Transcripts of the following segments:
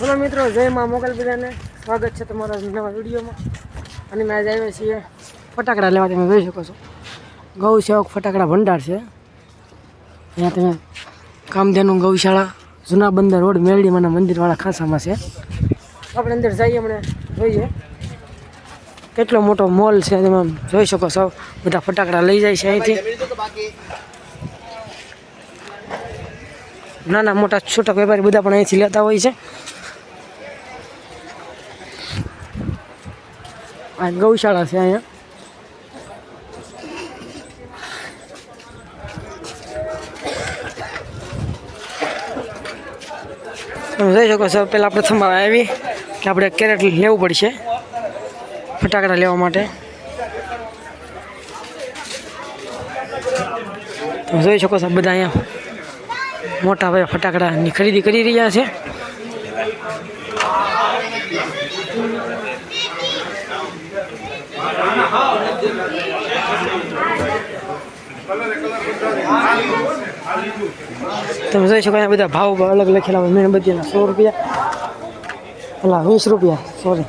બોલો મિત્રો, જય માં મોગલ બધાને સ્વાગત છે તમારા નવા વિડીયોમાં. અને મેં આજે આવ્યા છીએ ફટાકડા લેવા, તમે જોઈ શકો છો. ગૌ સેવક ફટાકડા ભંડાર છે. અહીંયા તમે કામધેનુ ગૌશાળા, જૂના બંદર રોડ મેરડીમાંના મંદિરવાળા ખાસામાં છે. આપણે અંદર જઈએ હમણાં, જોઈએ. કેટલો મોટો મોલ છે, તમે જોઈ શકો છો. બધા ફટાકડા લઈ જાય છે અહીંથી. નાના મોટા છોટા વેપારી બધા પણ અહીંથી લેતા હોય છે. આ ગૌશાળા છે અહીંયા. તમે જોઈ શકો છો, પહેલાં પ્રથમ આવી, કે આપણે કેરેટ લેવું પડશે ફટાકડા લેવા માટે. તમે જોઈ શકો છો, બધા અહીંયા મોટા ભાઈ ફટાકડાની ખરીદી કરી રહ્યા છે. તમે જોઈ શકો બધા ભાવ અલગ લખેલા હોય. મીણબત્તીના સો રૂપિયા. પેલા વીસ રૂપિયા સોરી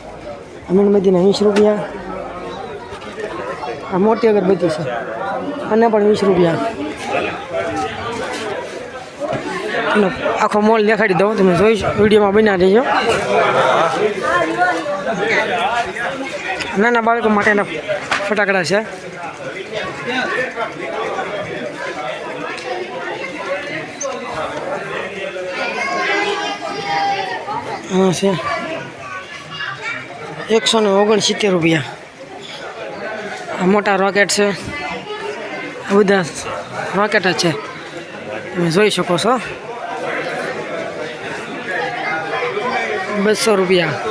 મીણબત્તીના વીસ રૂપિયા. આ મોટી અગરબત્તી છે. અને પણ વીસ રૂપિયા. આખો મોલ દેખાડી દઉં, તમે જોઈ વિડીયોમાં બના દેજો નાના બાળકો માટેના ફટાકડા છે. હા, છે. એકસો ને ઓગણસિત્તેર રૂપિયા. આ મોટા રોકેટ છે. આ બધા રોકેટ જ છે. તમે જોઈ શકો છો. બસો રૂપિયા.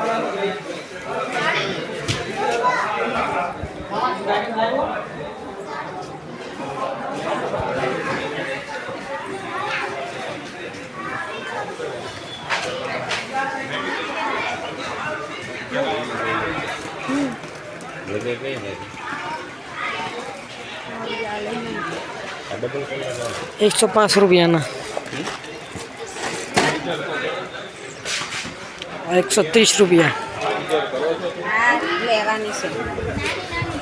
એકસો પાંચ રૂપિયાના. એકસો ત્રીસ રૂપિયા.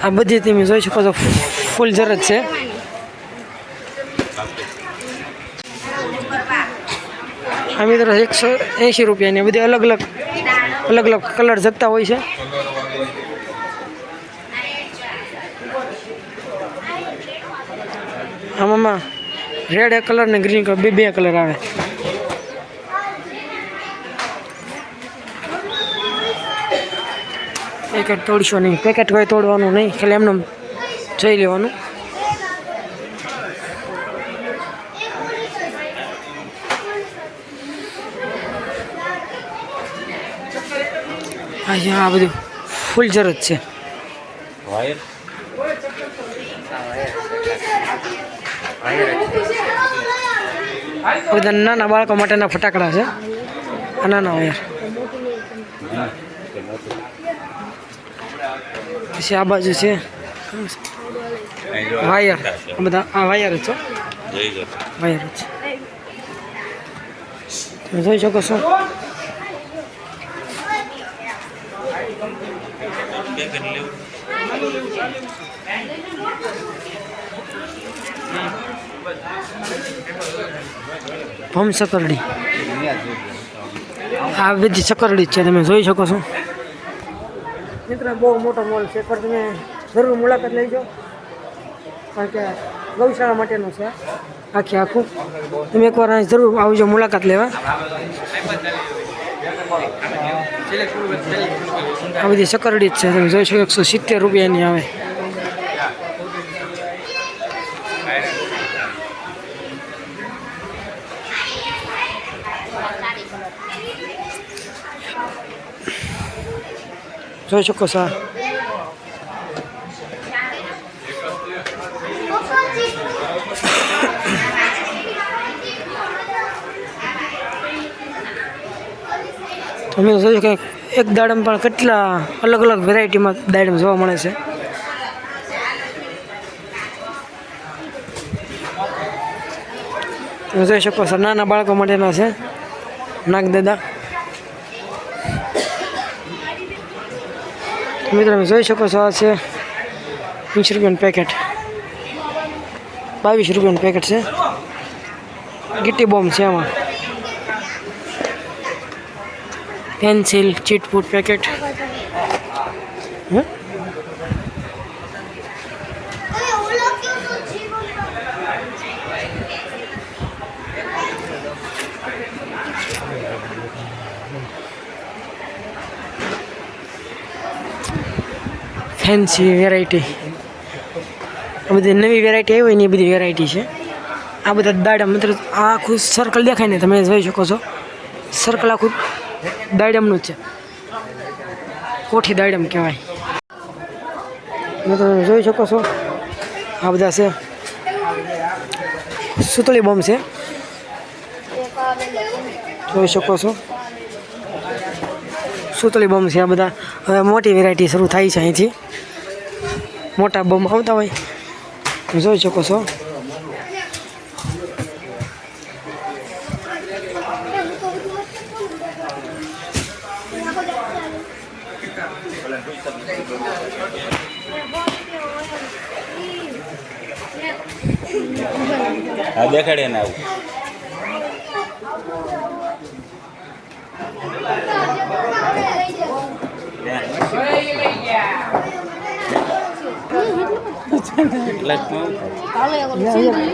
આ બધી તમે જોઈ શકો છો, ફૂલ જરજ છે. આ મિત્રો એકસો એંશી રૂપિયાની બધી અલગ અલગ અલગ અલગ કલર જગતા હોય છે. આમાં રેડ એક કલર ને ગ્રીન કલર બે બે કલર આવે. પેકેટ તોડશો નહીં પેકેટ કોઈ તોડવાનું નહીં, ખાલી એમને જોઈ લેવાનું. અહીંયા આ બધું ફૂલ જરૂર છે. વાયર બધા નાના બાળકો માટેના ફટાકડા છે. નાના વાયર પછી આ બાજુ છે. વાયર. બધા આ વાયર જ છે. વાયર જ તમે જોઈ શકો છો. લેવું ભમ સકરડી. આ બધી સકરડી છે, તમે જોઈ શકો છો. મિત્રો, બહુ મોટો મોલ છે પણ તમે જરૂર મુલાકાત લેજો. કારણ કે ગૌશાળા માટેનું છે આખે આખું. તમે એકવાર અહીં જરૂર આવજો, મુલાકાત લેવા. આ બધી સકરડી છે, તમે જોઈ શકો, એકસો સિત્તેર રૂપિયાની આવે. જોઈ શકો છો તમે જોયું કે એક દાડમ પણ કેટલા અલગ અલગ વેરાયટીમાં દાડમ જોવા મળે છે? તમે જોઈ શકો છો, નાના બાળકો માટેના છે. નાગ દાદા મિત્રો, તમે જોઈ શકો છો આ છે વીસ રૂપિયાનું પેકેટ બાવીસ રૂપિયાનું પેકેટ છે. ગીટી બોમ્બ છે એમાં પેન્સિલ ચીટફૂટ પેકેટ ફેન્સી વેરાયટી આ બધી નવી વેરાયટી આવી હોય ને એ બધી વેરાયટી છે. આ બધા દાડમ આ આખું સર્કલ દેખાય ને તમે જોઈ શકો છો. સર્કલ આખું દાડમનું જ છે. કોઠી દાડમ કહેવાય. તમે જોઈ શકો છો. આ બધા છે. સુતળી બોમ્બ છે. જોઈ શકો છો. સુતળી બોમ્બ છે આ બધા. હવે મોટી વેરાયટી શરૂ થાય છે અહીંથી. મોટા બમ આવતા હોય. તમે જોઈ શકો છો. હા દેખાડે ને આવું.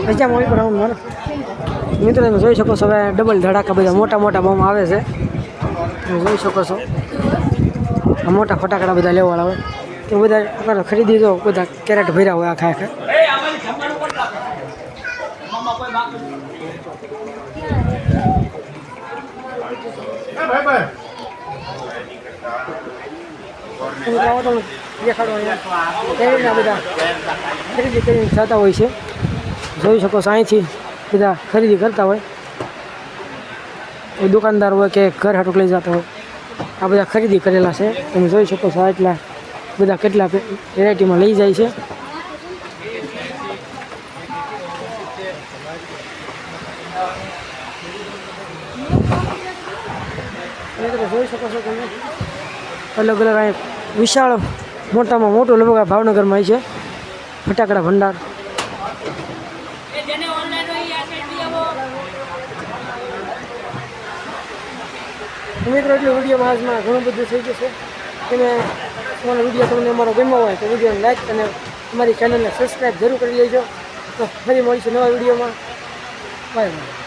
રજા મોડી પણ આવું મિત્રો તમે જોઈ શકો છો હવે ડબલ ધડાકા બધા મોટા મોટા બોમ્બ આવે છે. તમે જોઈ શકો છો. આ મોટા ફટાકડા બધા લેવાળા હોય. તે બધા ખરીદી દો બધા કેરેટ ભર્યા હોય આખા આખા. તમે ખરીદી કરીને જતા હોય છે. જોઈ શકો છો અહીંથી બધા ખરીદી કરતા હોય. એ દુકાનદાર હોય કે ઘર હાટુક લઈ જતા હોય. આ બધા ખરીદી કરેલા છે. તમે જોઈ શકો છો એટલા બધા કેટલા વેરાયટીમાં લઈ જાય છે. મિત્રો જોઈ શકો છો તમે. અલગ અલગ વિશાળ મોટામાં મોટું લગભગ ભાવનગરમાં છે. ફટાકડા ભંડાર. મિત્રો એટલું વિડીયોમાં આજમાં ઘણું બધું થઈ જશે તમે તમારો વીડિયો તમને અમારો ગમ્યો હોય તો વિડીયોને લાઈક અને અમારી ચેનલને સબસ્ક્રાઈબ જરૂર કરી લેજો. તો ફરી મળીશું નવા વિડીયોમાં. Bye bye